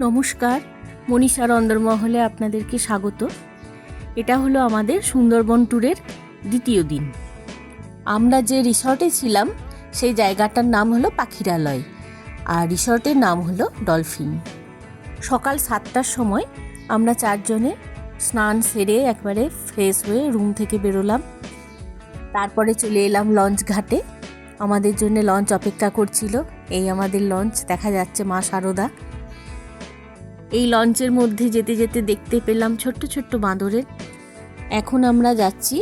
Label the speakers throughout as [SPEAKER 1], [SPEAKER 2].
[SPEAKER 1] নমস্কার মনীষার অন্দরমহলে আপনাদেরকে স্বাগত। এটা হলো আমাদের সুন্দরবন ট্যুরের দ্বিতীয় দিন। আমরা যে রিসর্টে ছিলাম, সেই জায়গাটার নাম হলো পাখিরালয়, আর রিসর্টের নাম হলো ডলফিন। সকাল সাতটার সময় আমরা চারজনে স্নান সেরে একবারে ফ্রেশ হয়ে রুম থেকে বেরোলাম। তারপরে চলে এলাম লঞ্চ ঘাটে। আমাদের জন্য লঞ্চ অপেক্ষা করছিল। এই আমাদের লঞ্চ দেখা যাচ্ছে মা সারদা। এই লঞ্চের মধ্যে যেতে যেতে দেখতে পেলাম ছোট্ট ছোট্ট বাঁদরের। এখন আমরা যাচ্ছি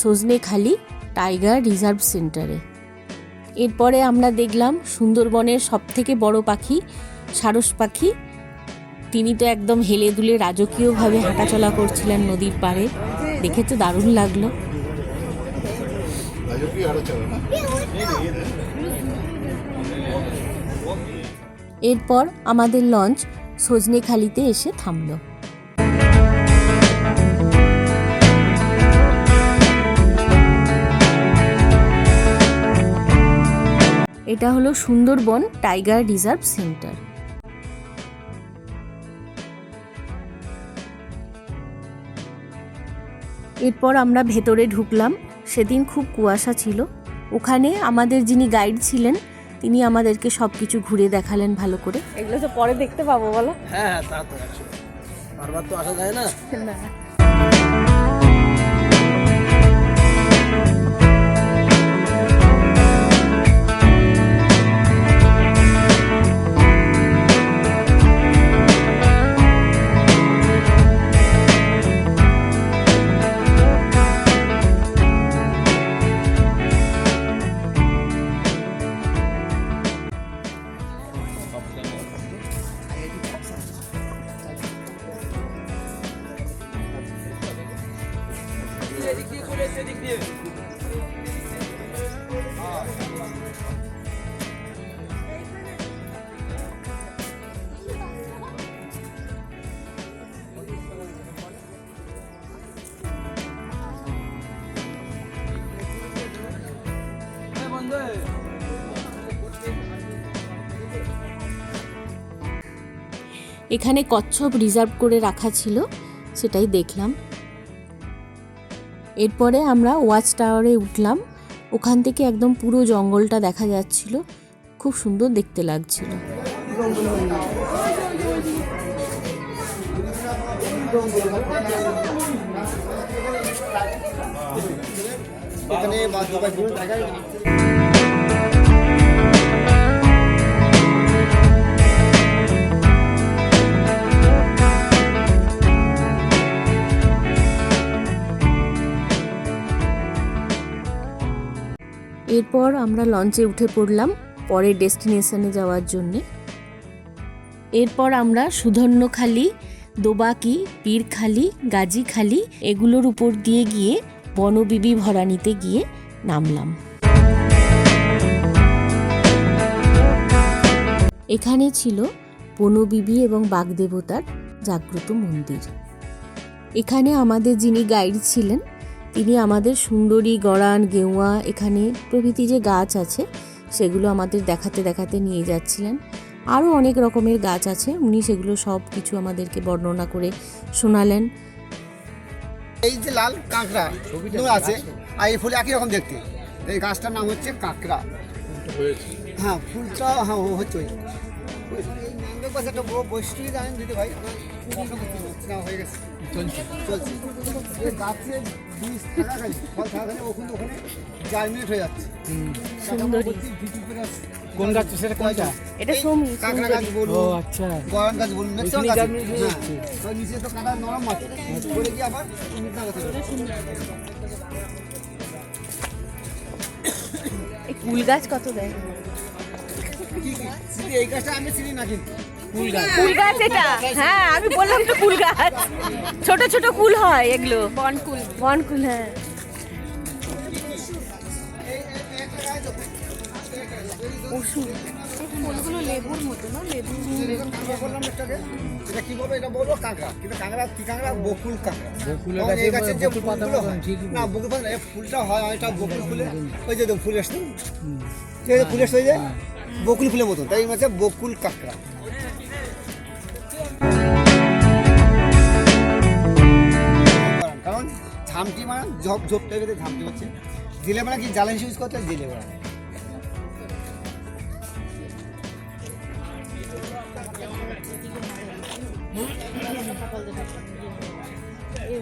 [SPEAKER 1] সজনেখালি টাইগার রিজার্ভ সেন্টারে। এরপরে আমরা দেখলাম সুন্দরবনের সবথেকে বড় পাখি, সারস পাখি। তিনি তো একদম হেলে দুলে রাজকীয়ভাবে হাঁটাচলা করছিলেন নদীর পাড়ে। দেখে তো দারুণ লাগল। এরপর আমাদের লঞ্চ সজনেখালিতে এসে থামলো। এটা হলো সুন্দরবন টাইগার রিজার্ভ সেন্টার। এরপর আমরা ভেতরে ঢুকলাম, সেদিন খুব কুয়াশা ছিল। ওখানে আমাদের যিনি গাইড ছিলেন তিনি আমাদেরকে সব কিছু ঘুরে দেখালেন ভালো করে। এগুলো তো পরে দেখতে পাবো বলো।
[SPEAKER 2] হ্যাঁ হ্যাঁ তা তো আসলে বারবার তো আসা যায় না।
[SPEAKER 1] এখানে কচ্ছপ রিজার্ভ করে রাখা ছিল, সেটাই দেখলাম। এরপরে আমরা ওয়াচ টাওয়ারে উঠলাম। ওখান থেকে একদম পুরো জঙ্গলটা দেখা যাচ্ছিল। খুব সুন্দর দেখতে লাগছিল।
[SPEAKER 2] এখানে
[SPEAKER 1] এরপর আমরা লঞ্চে উঠে পড়লাম পরের ডেস্টিনেশনে যাওয়ার জন্যে। এরপর আমরা সুধন্যখালি দোবাকি, পীরখালি, গাজীখালি এগুলোর উপর দিয়ে গিয়ে বনবিবি ভরানিতে গিয়ে নামলাম। এখানে ছিল বনবিবি এবং বাগদেবতার জাগ্রত মন্দির। এখানে আমাদের যিনি গাইড ছিলেন তিনি আমাদের সুন্দরী গড়ান গেওয়া এখানে প্রভৃতি যে গাছ আছে সেগুলো আমাদের দেখাতে দেখাতে নিয়ে যাচ্ছিলেন। আরও অনেক রকমের গাছ আছে উনি সেগুলো সব কিছু আমাদেরকে বর্ণনা করে শোনালেন।
[SPEAKER 2] এই যে লাল কাঁকড়া ছবিটা আছে আর এই ফুল একই রকম দেখতে। এই গাছটার নাম হচ্ছে কাঁকড়া। হ্যাঁ ফুলটা হ্যাঁ হচ্ছে ওই। বৈষ্ণবী জানেন দিদি ভাই? হয়ে গেছে চলছে। চলছে। এই গাছে বীজ থাকাকালীন ফল থাকাকালীন ওখানে ওখানে জার্মিনেট হয়ে যাচ্ছে।
[SPEAKER 1] সুন্দরী।
[SPEAKER 3] কোন গাছ সেটা কোনটা?
[SPEAKER 1] এটা সমী
[SPEAKER 2] কাঁকড়া গাছ
[SPEAKER 3] ও আচ্ছা।
[SPEAKER 2] গাছ বলুন ম্যাক্সিমাম গাছ।
[SPEAKER 3] হয়ে। যাচ্ছে।
[SPEAKER 2] তো নিচে তো কাঁটা নরম আছে। গিয়ে আবার গাছে
[SPEAKER 1] এই কুল গাছ কত দেয়?
[SPEAKER 2] কি কি? চিনি এই গাছটা আমি চিনি না কিন্তু।
[SPEAKER 1] কুল গাছ এটা? হ্যাঁ আমি বললাম তো কুল গাছ ছোট ছোট কুল হয় এগুলো। বনকুল বনকুল হ্যাঁ।
[SPEAKER 2] আমরা বললাম এটাকে এটা কি বলব এটা বলব? কাঁকড়া। কিন্তু কাঁকড়া কি কাঁকড়া? বকুল কাঁকড়া।
[SPEAKER 3] বকুলের গাছে
[SPEAKER 2] এই গাছের যে
[SPEAKER 3] বকুল পাতা
[SPEAKER 2] হয়,
[SPEAKER 3] ঠিকই
[SPEAKER 2] না বকুল পাতা না, এই ফুলটা হয় এটা বকুল ফুলে। ওই যে দেখুন ফুল আসছে ঠিক আছে ফুল আসছে ওই যে বকুল ফুলের মতন। তাই মাঝে বকুল কাঁকড়া। কারণ ঝামটি মারা, ঝপ ঝপটে গেছে ঝামটি হচ্ছে দিলে মানে কি জ্বালানি ইউজ করতে জিলে মানে এই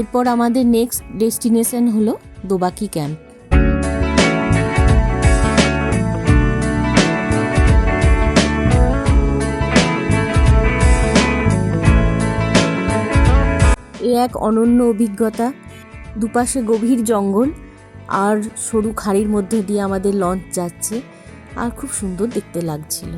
[SPEAKER 1] এরপর আমাদের নেক্সট ডেস্টিনেশন হলো দোবাকি ক্যাম্প এ এক অনন্য অভিজ্ঞতা। দুপাশে গভীর জঙ্গল আর সরু খাড়ির মধ্যে দিয়ে আমাদের লঞ্চ যাচ্ছে। আর খুব সুন্দর দেখতে লাগছিল।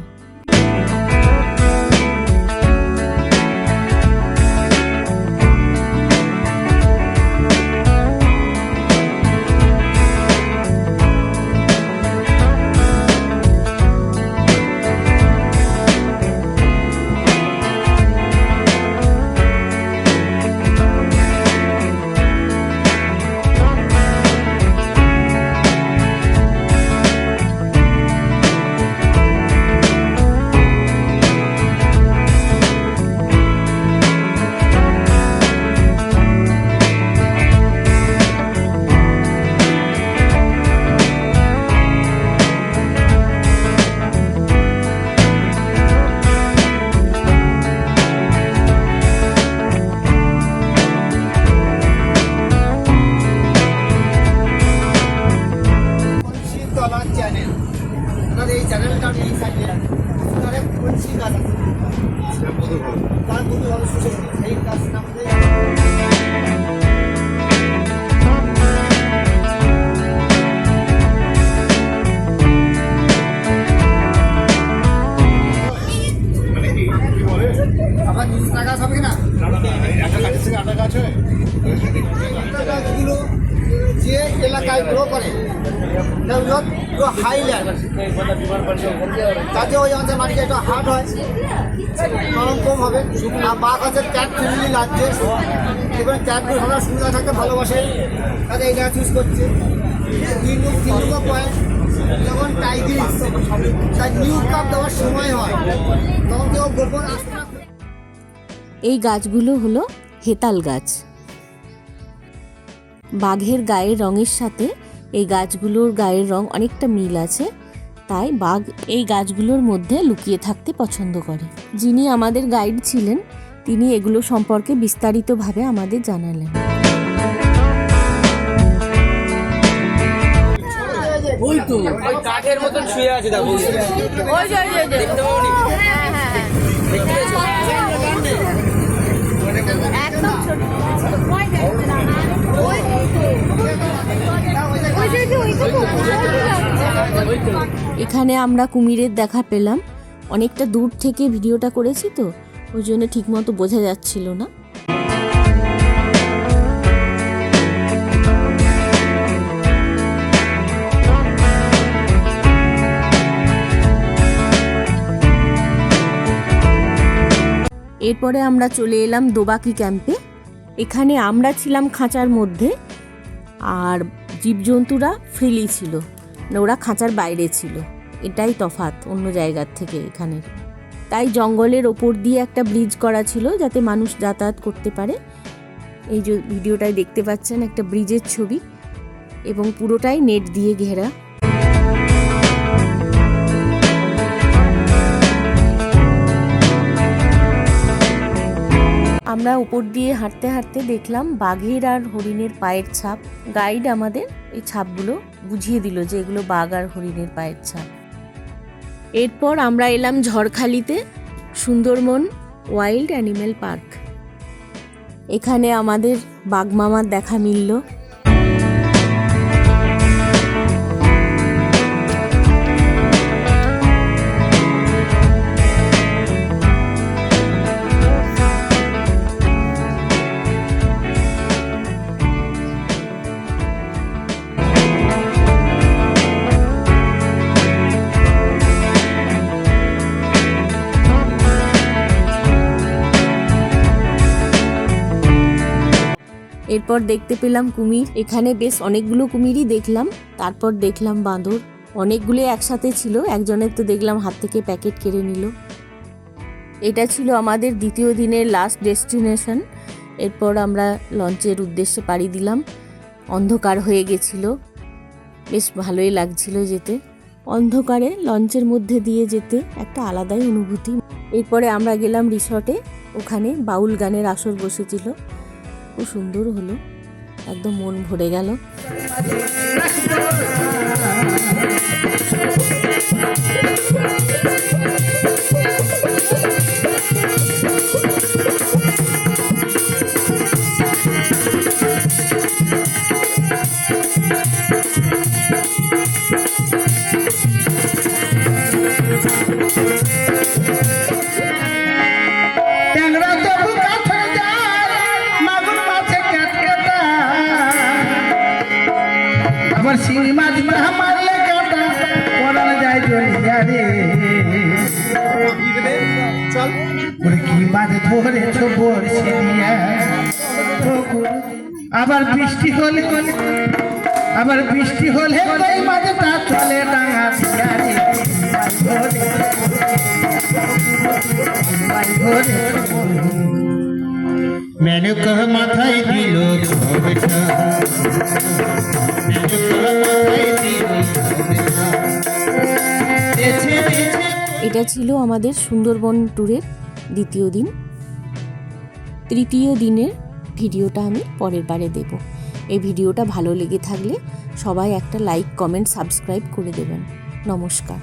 [SPEAKER 2] তার মধ্যে ভালো সুযোগ পুরো হাইল্যান্ড তাতে ওই অঞ্চল মাটিটা একটু হার্ড হয়। নরম কম হবে। আর গাছের ক্যাট ফ্যামিলি লাগছে। এবার ক্যাটগুলো সবার সুবিধা থাকতে ভালোবাসে। তাদের ইউজ করছে। তিন তিন পয়েন্ট যখন টাইগ্রিস তার নিউ কাপ দেওয়ার সময় হয়। তখন কেউ গোপন
[SPEAKER 1] এই গাছগুলো হলো হেতাল গাছ। বাঘের গায়ের রঙের সাথে এই গাছগুলোর গায়ের রং অনেকটা মিল আছে তাই বাঘ এই গাছগুলোর মধ্যে লুকিয়ে থাকতে পছন্দ করে। যিনি আমাদের গাইড ছিলেন তিনি এগুলো সম্পর্কে বিস্তারিতভাবে আমাদের জানালেন।
[SPEAKER 3] ওই তো। ওই কাঠের মতন শুয়ে আছে দেখো। দেখতে পাওনি?
[SPEAKER 1] এখানে আমরা কুমিরের দেখা পেলাম। অনেকটা দূর থেকে ভিডিওটা করেছি তো, ওই জন্য ঠিকমতো বোঝা যাচ্ছিল না। এরপরে আমরা চলে এলাম দোবাকি ক্যাম্পে। এখানে আমরা ছিলাম খাঁচার মধ্যে, আর জীবজন্তুরা ফ্রিলি ছিল। মানে ওরা খাঁচার বাইরে ছিল। এটাই তফাৎ অন্য জায়গার থেকে এখানে তাই জঙ্গলের ওপর দিয়ে একটা ব্রিজ করা ছিল যাতে মানুষ যাতায়াত করতে পারে। এই যে ভিডিওটায় দেখতে পাচ্ছেন একটা ব্রিজের ছবি, এবং পুরোটাই নেট দিয়ে ঘেরা। আমরা উপর দিয়ে হাঁটতে হাঁটতে দেখলাম বাঘের আর হরিণের পায়ের ছাপ। গাইড আমাদের এই ছাপগুলো বুঝিয়ে দিল যে এগুলো বাঘ আর হরিণের পায়ের ছাপ। এরপর আমরা এলাম ঝড়খালিতে, সুন্দরবন ওয়াইল্ড অ্যানিম্যাল পার্ক। এখানে আমাদের বাঘমামার দেখা মিলল। এরপর দেখতে পেলাম কুমির। এখানে বেশ অনেকগুলো কুমিরই দেখলাম। তারপর দেখলাম বাঁদর। অনেকগুলো একসাথে ছিল। একজনের তো দেখলাম হাত থেকে প্যাকেট কেড়ে নিল। এটা ছিল আমাদের দ্বিতীয় দিনের লাস্ট ডেস্টিনেশন এরপর আমরা লঞ্চের উদ্দেশ্যে পাড়ি দিলাম। অন্ধকার হয়ে গেছিল। বেশ ভালোই লাগছিল যেতে। অন্ধকারে লঞ্চের মধ্যে দিয়ে যেতে একটা আলাদাই অনুভূতি। এরপরে আমরা গেলাম রিসর্টে ওখানে বাউল গানের আসর বসেছিল। খুব সুন্দর হলো। একদম মন ভরে গেল।
[SPEAKER 4] আবার বৃষ্টি হলে, আবার বৃষ্টি হলে চলে ডাঙা মাথায় দিল
[SPEAKER 1] এটা ছিল আমাদের সুন্দরবন ট্যুরের দ্বিতীয় দিন। তৃতীয় দিনের ভিডিওটা আমি পরের বারে দেব। এই ভিডিওটা ভালো লেগে থাকলে সবাই একটা লাইক, কমেন্ট, সাবস্ক্রাইব করে দেবেন। নমস্কার।